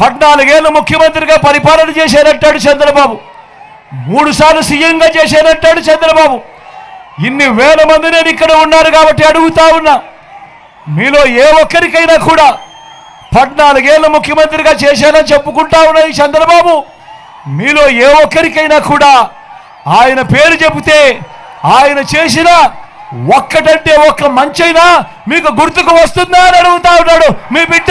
పద్నాలుగేళ్ళు ముఖ్యమంత్రిగా పరిపాలన చేశారంటాడు చంద్రబాబు. మూడు సార్లు సీఎంగా చేశారంటాడు చంద్రబాబు. ఇన్ని వేల మంది నేను ఇక్కడ ఉన్నారు కాబట్టి అడుగుతా ఉన్నా. మీలో ఏ ఒక్కరికైనా కూడా పద్నాలుగేళ్ళు ముఖ్యమంత్రిగా చేశానని చెప్పుకుంటా ఉన్నాయి చంద్రబాబు. మీలో ఏ ఒక్కరికైనా కూడా ఆయన పేరు చెబితే ఆయన చేసిన ఒక్కటంటే ఒక్క మంచైనా మీకు గుర్తుకు వస్తుందా అని అడుగుతా ఉన్నాడు మీ బిడ్డ.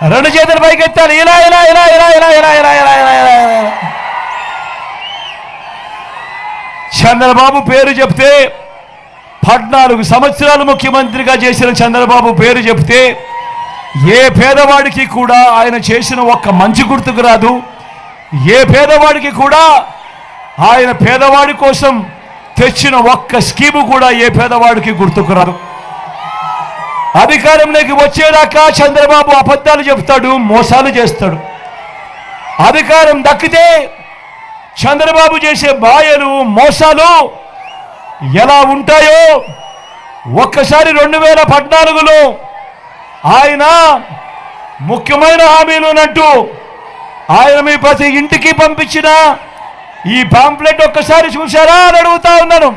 రెండు చేతులు పైకి ఇలా ఇలా ఇలా ఇలా ఇలా ఇలా ఇలా ఇలా ఇలా ఇలా ఇలా చంద్రబాబు పేరు చెప్తే పద్నాలుగు సంవత్సరాలు ముఖ్యమంత్రిగా చేసిన చంద్రబాబు పేరు చెప్తే ఏ పేదవాడికి కూడా ఆయన చేసిన ఒక్క మంచి గుర్తుకు రాదు ఏ పేదవాడికి కూడా ఆయన పేదవాడి కోసం తెచ్చిన ఒక్క స్కీము కూడా ఏ పేదవాడికి గుర్తుకు రాదు అధికారంలోకి వచ్చేదాకా చంద్రబాబు అబద్ధాలు చెప్తాడు మోసాలు చేస్తాడు. అధికారం దక్కితే చంద్రబాబు చేసే బాయలు మోసాలు ఎలా ఉంటాయో ఒక్కసారి రెండు వేల పద్నాలుగులో ఆయన ముఖ్యమైన హామీలునంటూ ఆయన మీ ప్రతి ఇంటికి పంపించిన ఈ పాంప్లెట్ ఒక్కసారి చూశారా అని అడుగుతా ఉన్నాను.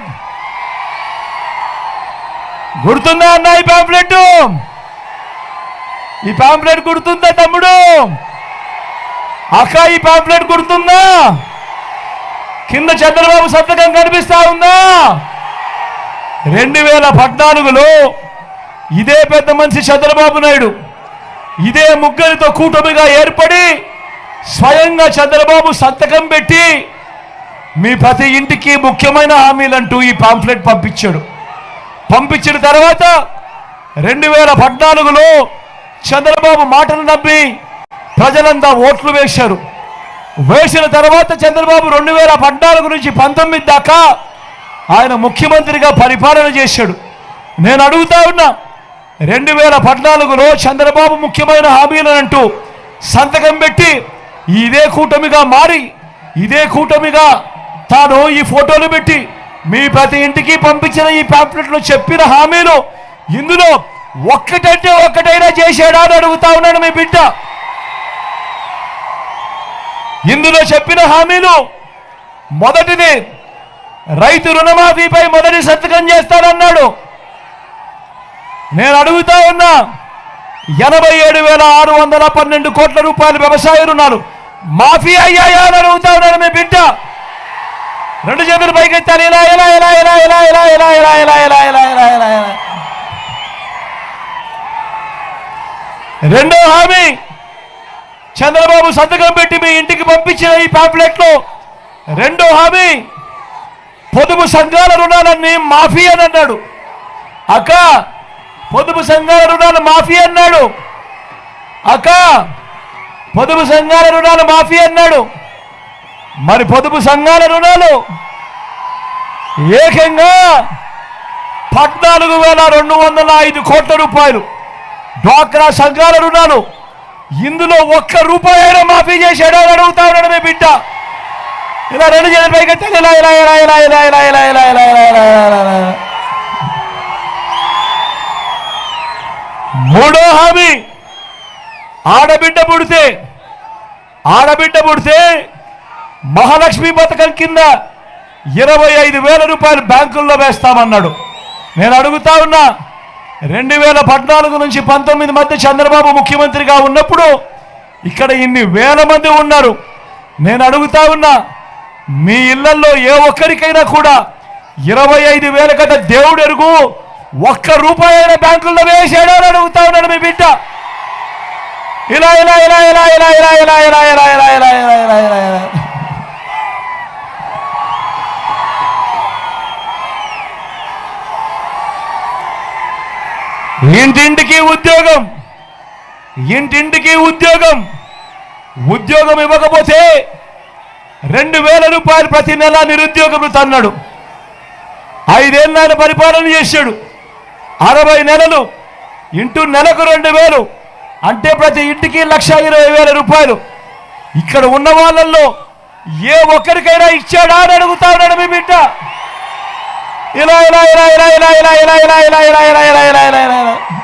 గుర్తుందా అన్న ఈ పాంప్లెట్ ఈ పాంప్లెట్ గుర్తుందా తమ్ముడు? అక్క ఈ పాంప్లెట్ గుర్తుందా? కింద చంద్రబాబు సంతకం కనిపిస్తా ఉందా? రెండు వేల పద్నాలుగులో ఇదే పెద్ద మనిషి చంద్రబాబు నాయుడు ఇదే ముగ్గురితో కూటమిగా ఏర్పడి స్వయంగా చంద్రబాబు సంతకం పెట్టి మీ ప్రతి ఇంటికి ముఖ్యమైన హామీలంటూ ఈ పాంఫ్లెట్ పంపించాడు. పంపించిన తర్వాత రెండు వేల పద్నాలుగులో చంద్రబాబు మాటలు నమ్మి ప్రజలంతా ఓట్లు వేశారు. వేసిన తర్వాత చంద్రబాబు రెండు వేల పద్నాలుగు నుంచి పంతొమ్మిది దాకా ఆయన ముఖ్యమంత్రిగా పరిపాలన చేశాడు. నేను అడుగుతా ఉన్నా రెండు వేల పద్నాలుగులో చంద్రబాబు ముఖ్యమైన హామీలనంటూ సంతకం పెట్టి ఇదే కూటమిగా మారి ఇదే కూటమిగా తాను ఈ ఫోటోలు పెట్టి మీ ప్రతి ఇంటికి పంపించిన ఈ పాంప్లెట్లో చెప్పిన హామీలు ఇందులో ఒక్కటంటే ఒక్కటైనా చేశాడా అని అడుగుతా ఉన్నాడు మీ బిడ్డ. ఇందులో చెప్పిన హామీలు మొదటిది రైతు రుణమాఫీపై మొదటి సంతకం చేస్తానన్నాడు. నేను అడుగుతా ఉన్నా ఎనభై ఏడు వేల ఆరు వందల పన్నెండు కోట్ల రూపాయలు వ్యవసాయ రుణాలు మాఫీ అయ్యాయా అని అడుగుతా ఉన్నాడు మీ బిడ్డ. రెండు చేతులు పైకెత్తాలి ఇలా ఇలా ఇలా ఇలా ఇలా ఇలా ఇలా ఇలా ఇలా ఇలా ఇలా ఇలా ఇలా ఇలా రెండో హామీ చంద్రబాబు సంతకం పెట్టి మీ ఇంటికి పంపించిన ఈ పాంప్లెట్లో రెండో హామీ పొదుపు సంఘాల రుణాలన్నీ మాఫీ అని అన్నాడు అక్క పొదుపు సంఘాల రుణాలు మాఫీ అన్నాడు అక్క పొదుపు సంఘాల రుణాలు మాఫీ అన్నాడు మరి పొదుపు సంఘాల రుణాలు ఏకంగా పద్నాలుగు వేల రెండు వందల ఐదు కోట్ల రూపాయలు డ్వాక్రా సంఘాల రుణాలు ఇందులో ఒక్క రూపాయి అయినా మాఫీ చేశాడో అని అడుగుతా ఉన్నాడు మీ బిడ్డ ఇలా రెండు చేతుల పైకి ఇలా ఇలా ఇలా ఇలా ఇలా ఇలా ఇలా ఇలా ఇలా ఇలా ఇలా ఇలా మూడో హామీ ఆడబిడ్డ పుడితే ఆడబిడ్డ పుడితే మహాలక్ష్మి పథకం కింద ఇరవై ఐదు వేల రూపాయలు బ్యాంకుల్లో వేస్తామన్నాడు నేను అడుగుతా ఉన్నా రెండు వేల పద్నాలుగు నుంచి పంతొమ్మిది మధ్య చంద్రబాబు ముఖ్యమంత్రిగా ఉన్నప్పుడు ఇక్కడ ఇన్ని వేల మంది ఉన్నారు నేను అడుగుతా ఉన్నా మీ ఇళ్ళలో ఏ ఒక్కరికైనా కూడా ఇరవై ఐదు వేల కదా దేవుడు ఎరుగు ఒక్క రూపాయి అయినా బ్యాంకుల్లో వేసాడో అడుగుతా ఉన్నాడు మీ బిడ్డ ఇలా ఇలా ఇలా ఇలా ఇలా ఇలా ఇలా ఇలా ఇలా ఇలా ఇలా ఇలా ఇంటింటికి ఉద్యోగం. ఇంటింటికి ఉద్యోగం. ఉద్యోగం ఇవ్వకపోతే రెండు వేల రూపాయలు ప్రతి నెల నిరుద్యోగం తన్నాడు. ఐదేళ్ళ ఆయన పరిపాలన చేశాడు. అరవై నెలలు ఇంటూ నెలకు రెండు వేలు అంటే ప్రతి ఇంటికి లక్ష ఇరవై వేల రూపాయలు. ఇక్కడ ఉన్న వాళ్ళల్లో ఏ ఒక్కరికైనా ఇచ్చాడా అని అడుగుతాడని మీ బిడ్డ. ఇలా ఇలా ఇలా ఇలా ఇలా ఇలా ఇలా ఇలా ఇలా ఇలా ఇలా ఇలా ఇలా ఇలా ఇలా